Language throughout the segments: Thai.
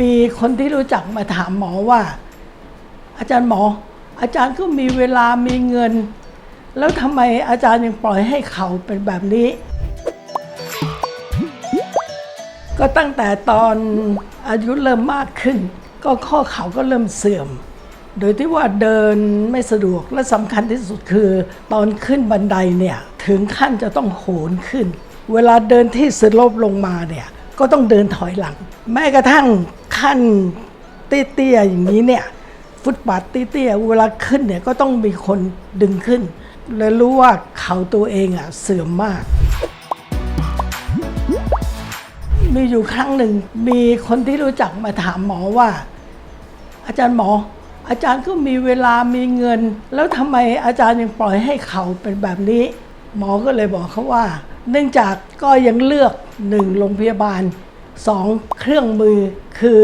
มีคนที่รู้จักมาถามหมอว่า อาจารย์หมอ อาจารย์ก็มีเวลามีเงิน แล้วทำไมอาจารย์ยังปล่อยให้เขาเป็นแบบนี้ ก็ตั้งแต่ตอนอายุเริ่มมากขึ้น ก็ข้อเข่าก็เริ่มเสื่อม โดยที่ว่าเดินไม่สะดวกและสำคัญที่สุดคือ ตอนขึ้นบันไดเนี่ย ถึงขั้นจะต้องโหนขึ้น เวลาเดินที่สโลปลงมาเนี่ย ก็ต้องเดินถอยหลัง แม้กระทั่งขั้นเตี้ยๆอย่างนี้เนี่ยฟุตบาทเตี้ยๆเวลาขึ้นเนี่ยก็ต้องมีคนดึงขึ้นเลยรู้ว่าเขาตัวเองอะเสื่อมมาก มีอยู่ครั้งหนึ่งมีคนที่รู้จักมาถามหมอว่า อาจารย์หมอ อาจารย์ก็มีเวลามีเงิน แล้วทำไมอาจารย์ยังปล่อยให้เขาเป็นแบบนี้ หมอก็เลยบอกเขาว่า เนื่องจากก็ยังเลือกหนึ่งโรงพยาบาลสองเครื่องมือคือ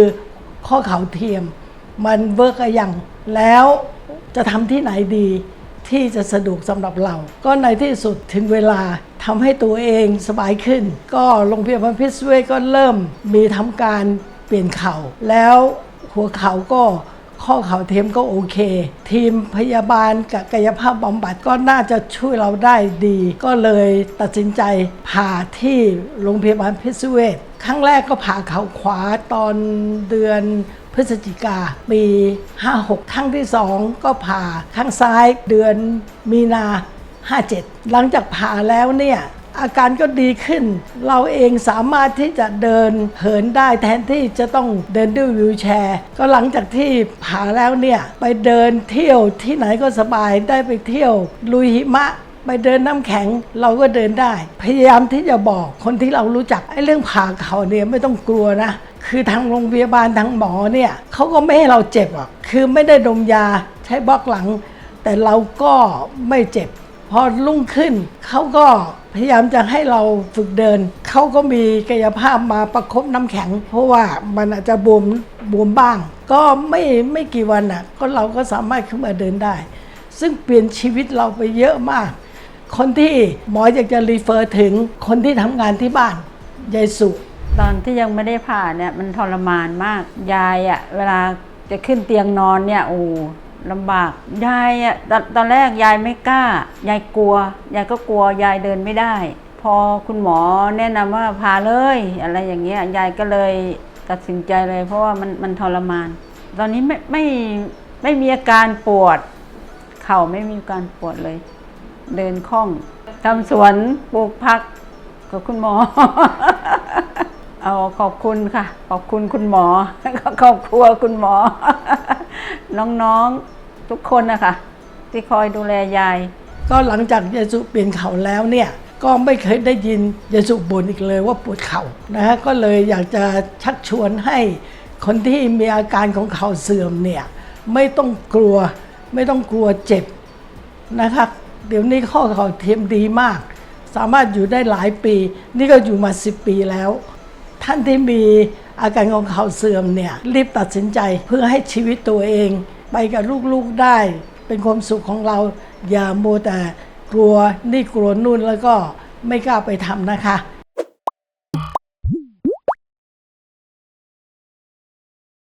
ข้อเข่าเทียม มันเวิร์กอะยังแล้วจะทำที่ไหนดีที่จะสะดวกสำหรับเรา ก็ในที่สุดถึงเวลาทำให้ตัวเองสบายขึ้น ก็โรงพยาบาลพิษเวก็เริ่มมีทำการเปลี่ยนเข่า แล้วหัวเข่าก็ ข้อเข่าเทียมก็โอเค ทีมพยาบาลกับกายภาพบำบัดก็น่าจะช่วยเราได้ดี ก็เลยตัดสินใจผ่าที่โรงพยาบาลพิษเวชครั้งแรกก็ผ่าเข่าขวาตอนเดือนพฤศจิกาปี 56 ครั้งที่สองก็ผ่าข้างซ้ายเดือนมีนา 57 หลังจากผ่าแล้วเนี่ย อาการก็ดีขึ้น เราเองสามารถที่จะเดินเหินได้แทนที่จะต้องเดินด้วยวิวแชร์ ก็หลังจากที่ผ่าแล้วเนี่ย ไปเดินเที่ยวที่ไหนก็สบายได้ไปเที่ยว ลุยหิมะไปเดินน้ำแข็งเราก็เดินได้ พยายามที่จะบอกคนที่เรารู้จักไอ้เรื่องผ่าเขาเนี่ยไม่ต้องกลัวนะ คือทางโรงพยาบาลทางหมอเนี่ยเขาก็ไม่ให้เราเจ็บอะคือไม่ได้ดมยาใช้บล็อกหลัง แต่เราก็ไม่เจ็บ พอรุ่งขึ้น เขาก็พยายามจะให้เราฝึกเดิน เขาก็มีกายภาพมาประคบน้ำแข็ง เพราะว่ามันอาจจะบวมบวมบ้าง ก็ไม่ไม่กี่วันอะ ก็เราก็สามารถขึ้นมาเดินได้ ซึ่งเปลี่ยนชีวิตเราไปเยอะมาก คนที่หมออยากจะรีเฟอร์ถึงคนที่ทำงานที่บ้านยายสุตอนที่ยังไม่ได้ผ่าเนี่ยมันทรมานมากยายอะเวลาจะขึ้นเตียงนอนเนี่ยโอ้ ลำบากยายอะตอนตอนแรกยายไม่กล้ายายกลัวยายก็กลัวยายเดินไม่ได้ พอคุณหมอแนะนำว่าพาเลย อะไรอย่างเงี้ยยายก็เลยตัดสินใจเลย เพราะว่ามันมันทรมาน ตอนนี้ไม่ไม่ไม่มีอาการปวด เข่าไม่มีอาการปวดเลย เดินคล่องทำสวนปลูกผักกับคุณหมอ เอาขอบคุณค่ะ ขอบคุณคุณหมอครอบครัวคุณหมอ น้องๆ ทุกคนนะคะที่คอยดูแลยาย ก็หลังจากยายสุเปลี่ยนเขาแล้วเนี่ยก็ไม่เคยได้ยินยายสุบ่นอีกเลยว่าปวดเข่านะฮะก็เลยอยากจะชักชวนให้คนที่มีอาการของเข่าเสื่อมเนี่ยไม่ต้องกลัวไม่ต้องกลัวเจ็บนะครับเดี๋ยวนี้ข้อเข่าเทียมดีมาก สามารถอยู่ได้หลายปี นี่ก็อยู่มา 10 ปีแล้ว ท่านที่มีอาการของเข่าเสื่อมเนี่ยรีบตัดสินใจเพื่อให้ชีวิตตัวเอง ไปกับลูกๆได้ เป็นความสุขของเราอย่าโมแต่กลัวนี่กลัวนู่นแล้วก็ไม่กล้าไปทำนะคะ